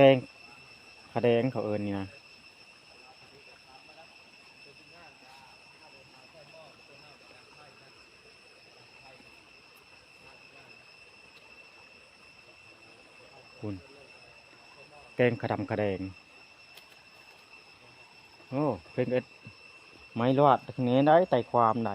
กงขาแดงเขาเอิญนี่นะคุณแกงขดำขะแดง โอ้ เพิ่งเอ็ด ไม่รอดทางนี้ได้ไต่ความได้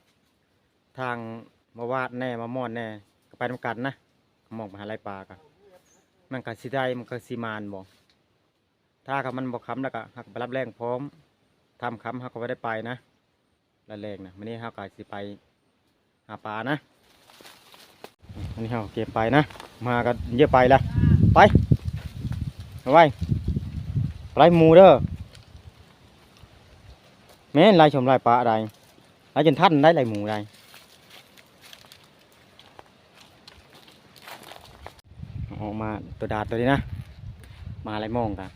ทางมาวาดแน่มามอนแน่ก็ไปนำกันนะมองไปหาไรป่ากะมันก็สิได้มันก็สิมานบ่ถ้ากับมันบอกคำแล้วก็หักไปรับแรงพร้อมทำคำหักก็ไม่ได้ไปนะละแรงนะวันนี้หักก็สิไปหาปลานะอันนี้เราเก็บไปนะ มาก็เยอะไปละไปเอาไว้ไล่หมูเด้อแม่นไล่ชมไล่ปลาอะไรไล่จนท่านได้ไล่หมูได้ ออกมาตัวดาดตัวนี้นะ มาไรมองกัน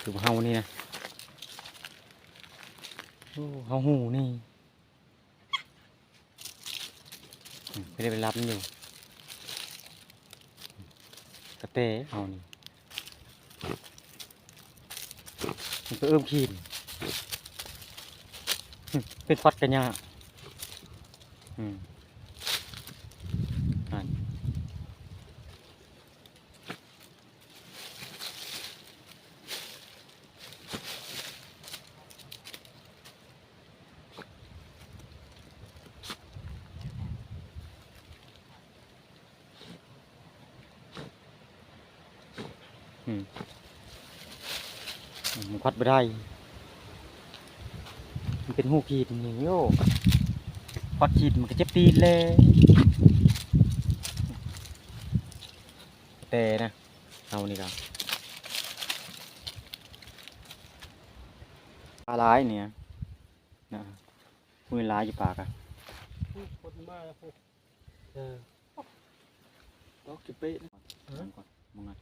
คือเฮานี่นะโอ้ เขาหูนี่ไม่ได้ไปรับมันอยู่กระเตะเอานี่มันก็เอื้อมขีดเป็นฟัดกันยากอืม มมันควัดไม่ได้ มันเป็นหูขีดนี่โย่ควัดขีดมันก็เจ็บตีนเลยแต่นะ เอานี่ครับปลาร้ายเนี่ยนะมือร้ายอยู่ปากอะคนมาแล้วพวกเออตอกจะเป๊ะนะก่อนมองอะ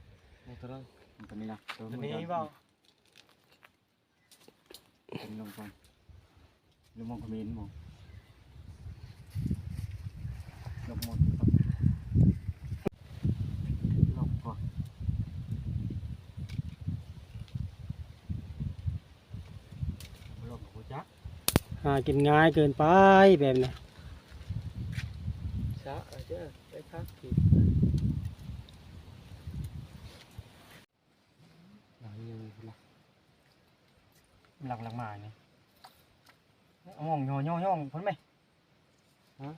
เอาตัวนั้นมัน ตัวนี้ละตัวตัวมือนี้ยาวเปล่าตัวนี้ลงก่อนลงมองคอมเมนต์มองลงหมดครับลงก่อนลงหัวจักหากินง่ายเกินไปแบบนี้ช้าเจ้าไปพักผิดหลังยืนหลัก หลักหลังมาเนี่ยเอามองย่อย่อย่องพ้นไหมฮะ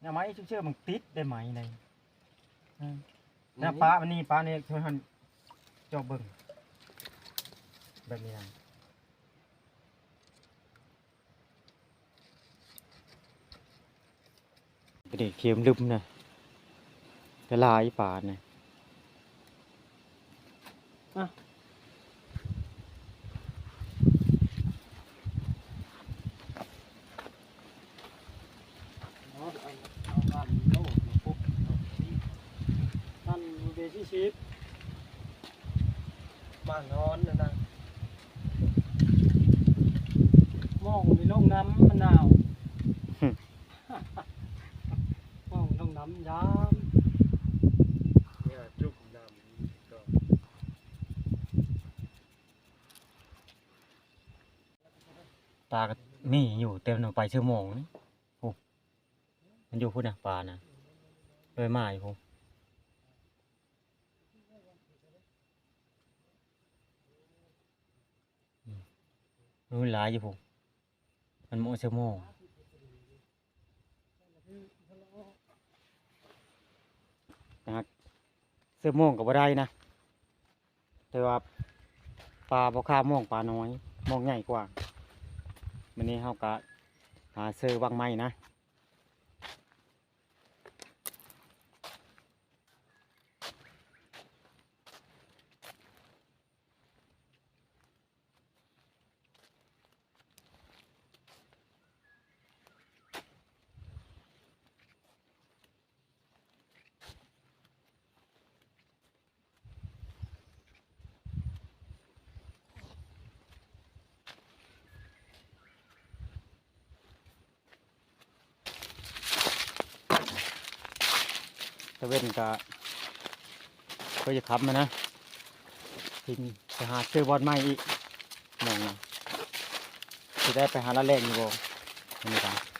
เนี่ยไม้เชื่อๆมันติดได้ไหมในอืมเนี่ยปลามันนี่ปลาเนี่ยชวนหันจอบเบิ่งแบบนี้นะเด็กเข็มลืมนะจะลายปลาเนี่ยเอา ดำเนี่ยจุกดำนี่ก็ปลาก็มีอยู่เต็มหนูไปเชื่อมองนี่โอ้มันอยู่พุ่นนะปลานะเลยมาอยู่พุ่นรู้หลายอยู่พุ่มันโมเชื่อมอง นะครับเสื้อโมงกับบ่ได้นะ แต่ว่าปลาบ่ค่าโมงปลาน้อยโมงใหญ่กว่ามันนี้เขากะหาเสื้อวางไม้นะ ตะเวนก็ก็จะขับมานะทิ้งไปหาซื้อบอลไม้อีกมองนะจะได้ไปหาละแรกอยู่บ่อันนี้กั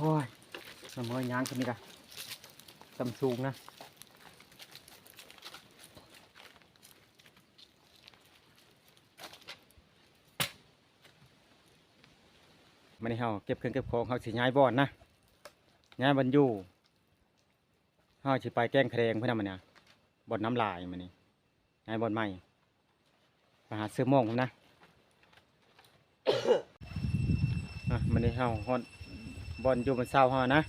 โอ้ยสมอยางคนนี้กันตำสูงนะมันนี่เฮาเก็บเครื่องเก็บของเฮาสิย้ายบ่อนนะย้ายบรรยูเฮาสิไปแกล้งแครงเพื่อนมันเนี่ยบ่อนน้ำลายมันนี่ย้ายบ่อนใหม่ไปหาซื้อโมงผมนะ อะมันนี่เฮาฮอด บอลอยู่บนเสาเฮานะ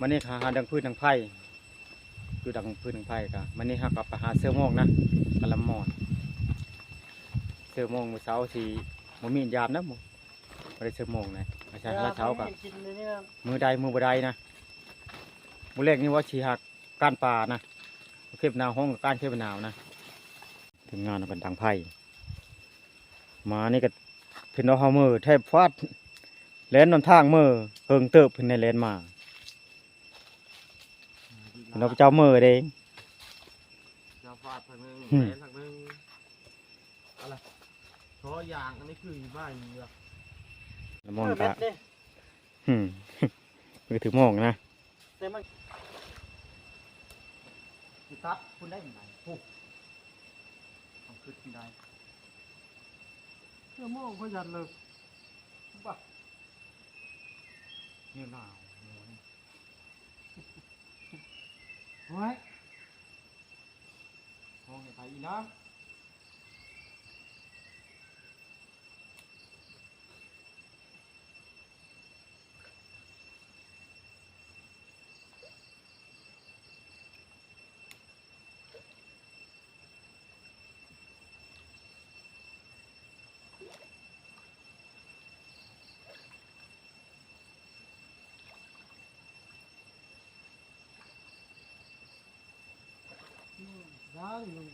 มันนี่หาดังพืชดังไผ่อยู่ดังพืชดังไผ่กะมันนี่เฮากับไปหาเสื้อโมงนะกะละหมอดเสื้อโมงมื้อเช้าสิบ่มียามนะหมู่บ่ได้เสื้อโมงนะไม่ใช่ละเช้ากะกินเลยเนี่ยมือใดมือบ่ใดนะมื้อแรกนี่ว่าสิหักก้านป่านะเข็บหนาวห้องกับก้านเข็บหนาวนะถึงงานเอากันดังไผ่มานี่ก็เพิ่นเอาเฮามือแทบฟาด แล่นนำทางมือเฮิงเติบเพิ่นในแล่นมาเพิ่นเอาไปเจ้ามือเด้จะฟาดทางนึงอืมแหวนทางนึงอะไรเพราะยางอันนี้คือบ้านเหยือกแล้วมองเออก็เม็ดเด้หึมมือถือมองนะแต่มันสิตัดคุณได้ยังไงโอ้ทำขึ้นที่ได้เพื่อมองเขายันเลยบ้า นี่หนาวเฮ้ย มองให้ไปอีนะได้อยู่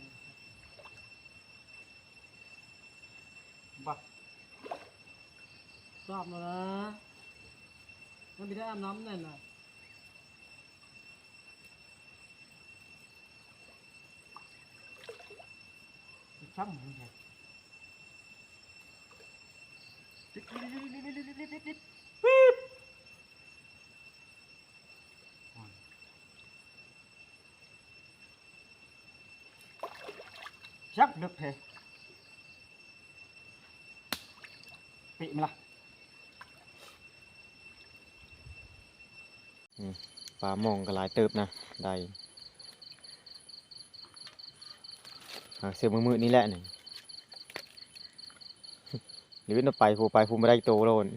บักทราบแล้วนะมันไม่ได้อาบน้ำนั่นน่ะช่างมันแท้ชับลึกแท้ปิมาละปลามองก็ห ลายเติบนะได้เสือมือมือนี่แหละนี่หรือว่าไปผูไปผู้ไม่ได้โตโลน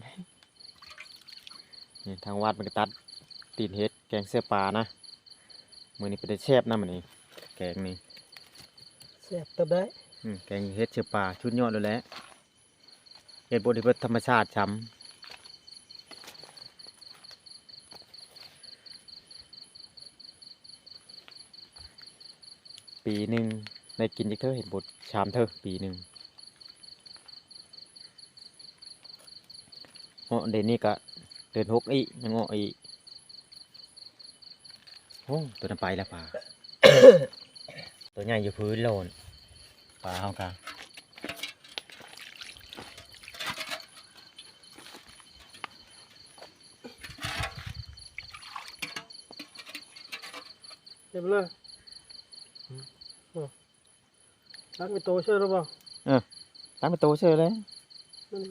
นี่ทางวัดมันก็ตัดตีนเฮ็ดแกงเสื้อปลานะมือนี้เป็นได้แชบนะมันนี่แกงนี่ แซ่บตับได้อืมแกงเฮ็ดเชือป่าชุดยอดเลยแหละเฮ็ดบริเวณธรรมชาติช้ำปีหนึ่งในกินจักเธอเห็นบทชามเธอปีหนึ่งเหาะเดี๋ยวนี้ก็เดินหกอีกยังเหาะอีกโอ้ตัวนั้นไปแล้วป่า ตัวใหญ่อยู่พื้นโลนปลาเขาค่ะเจ็บเลยรักไม่โตเชื่อหรือเปล่าตั้งเป็นตัวเชื่อเลยนั่น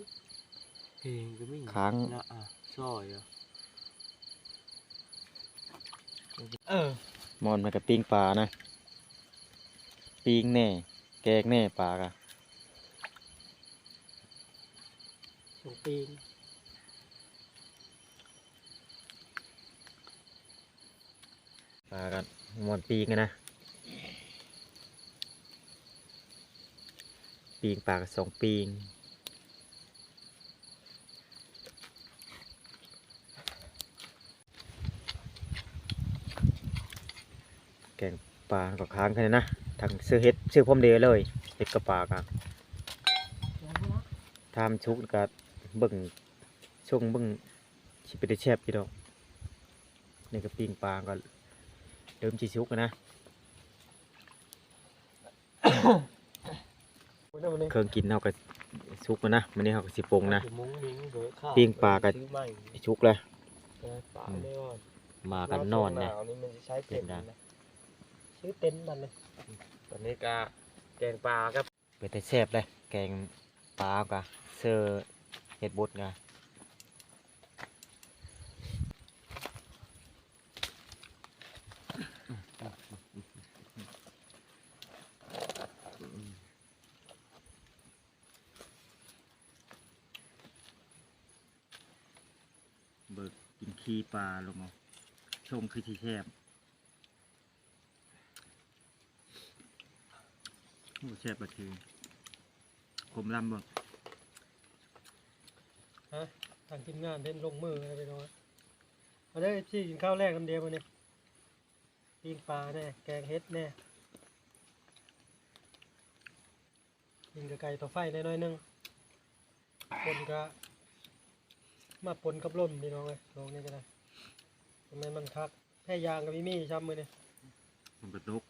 เพลงก็ไม่ค้าง นะอะซอยอะเออ มอนมันกับปิ้งปลานะ ปิ้งแน่ แกงแน่ปลากะสองปีปลากันมอนปิ้งอะนะปิ้งปลากับสองปิ้งแกงปลากับค้างกันนะ ทางซื้อเฮ็ดซื้อพร้อมเดยวเลยเฮ็ดกับปลากะทำชุกกับเบิ่งช่วงเบิ่งชิเป็นได้แชบพี่ดอกนี่ก็ปิ้งปลาก็เริ่มจีชุกอะนะโอ้ยนั่นมันนี่เครื่องกินเราก็ชุกอะนะมันนี้เขาก็สิปรุงนะมุ้งมิ้งเบอร์ข้าวปิ้งปลากับซื้อใหม่ชุกเลยปลาไม่ว่ามากันนอนเนี่ยหาวนี่มันจะใช้เต็มเป็นไงนะ ซื้อเต็นท์มันเลยตอนนี้ก็แกงปลาครับเป็นแต่แซบเลย แกงปลากะเซอร์เห็ดบดกะเบิกกินขี้ปลาลงเอาชมคือที่แซบ โอ้แซบประคือคมลำบ่ทางทีมงานเล่นลงมืออะไรไปน้อยมาได้ที่กินข้าวแรกน้ำเดียวมาเนี่ยปีนปลาแน่แกงเฮ็ดแน่กินกับไก่ต่อไฟแน่น้อยหนึงปนก็มาปนกับล่มพี่น้องเลยลองนี่ก็ได้ทำไมมันคักแพ้ยางกับมิมี่ช้ำมือเนี่ยผมกระตก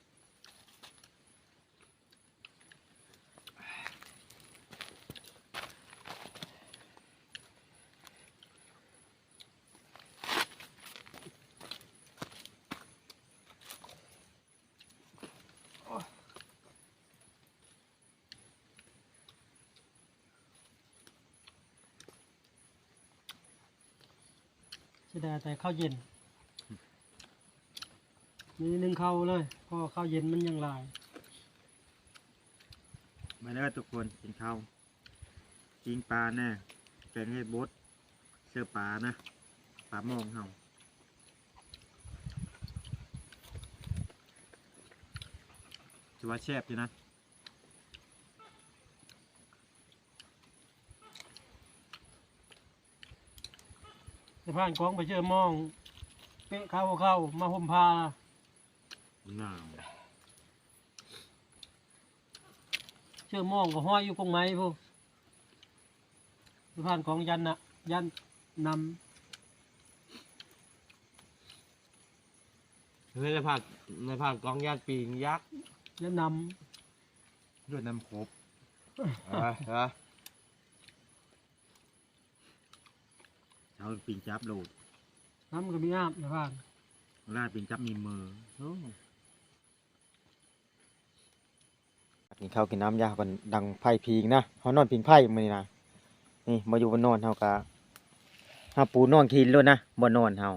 สียดายแต่ข้าวเย็นนี่นึ่งข้าวเลยเพราะข้าวเย็นมันยังหลาย มาแล้วทุกคนกินข้าวกินปลาแน่แกงเห็ดบดเสื้อปลานะปลามองเห่าถือว่าแซ่บอยู่นะ ในผ่านกองไปเจอหมอง เปะเข้าเข้ามาห่มผ้าหนาวเชื่อหมองก็ห้อยอยู่กงไม้พวกในผ่านของยันนะยันนเฮ้ยในภาคในภาคกองญาติปีงยักษ์ำยันนด้วยน้ำครบเออ เออเช้าปิงจับโหลดำน้ำก็มีอาบในผ่านลาดปิงจับมีมือโอ้กินข้าวกินน้ำยากันดังไผ่พิงนะเขานอนพิงไผ่มือนี่นะนี่มาอยู่บนนอนเฮากะเฮาปูนอนคินเลยนะบนนอนเฮา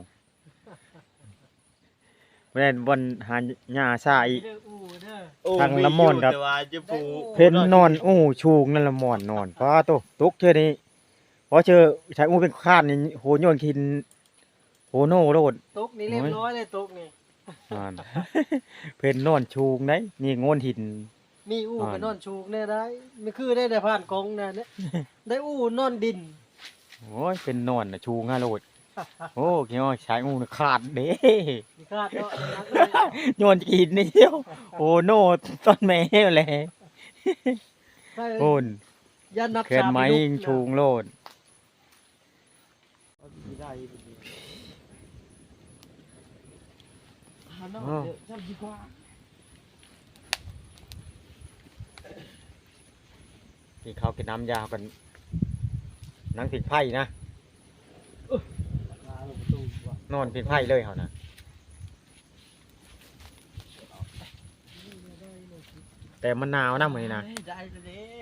บ่ได้บนหาหญ้าซาอีก เด้ออู้เด้อโอ้ทางละม่อนครับ แต่ว่าจะผูเพิ่นนอนอู้ชูงนั่นละหมอนนอนป้าโตตุกเชื่อนี้ เพราะเชื่อใช้อู้เป็นข้านนี่โหโยนคินโหโน่โลด ตกนี่เรียบร้อยเลยตกนี่อ่านเพิ่นนอนชูงได้นี่โงนหิน มีอู้อ่าไปนอนชูกแน่ได้ไม่คือได้แต่ผ่านกองแน่เนี่ยได้อู้นอนดินโอ้ยเป็นนอนน่ะชูงฮะโลด โอ้คิดว่าใช้งูน่ะขาดเด้มีคาดเนาะนักเลยโยนกินนี่เดียวโอ้โนต้นแม่เลยใช่โอนยันนับเขื่อนไม้สายิงชูงโลดเอาดีได้ดีหาเนาะอ้าวเดี๋ยวฉันดีกว่าที่เขากินน้ำยากันนั่งผิดไพ่นะมาลงประตูดี กว่านอนผิดไพ่เลยเขานะแต่มันหนาวนะมือนี้นะ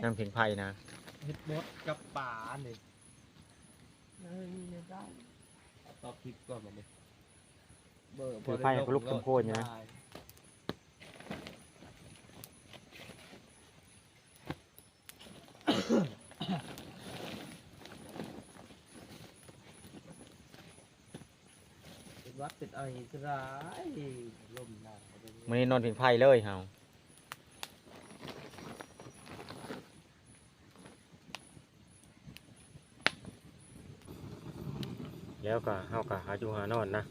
นั่งผิดไพ่นะ เฮ็ดมดกับป่าเนี่ย เฮ้ยเนี่ยได้ตอบคลิปก่อนมาเนี่ยเบอร์ถือไพ่ให้เขาลุกขึ้นโพนอยู่นะ ได้เป็นวัดเป็นไอสลายลมหนาวมือนี้นอนผิดไพ่เลยเฮา แล้วก็เฮาก็หาอยู่หานอนนะ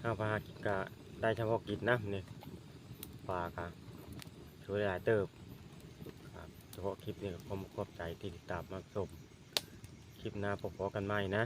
เฮาพาหากิจก็ได้เฉพาะกิจนะนี่ปลาก็ช่วยหลายเติบครับเฉพาะคลิปนี้ผมขอบใจที่ติดตามมาชมคลิปหน้าพบกันใหม่นะ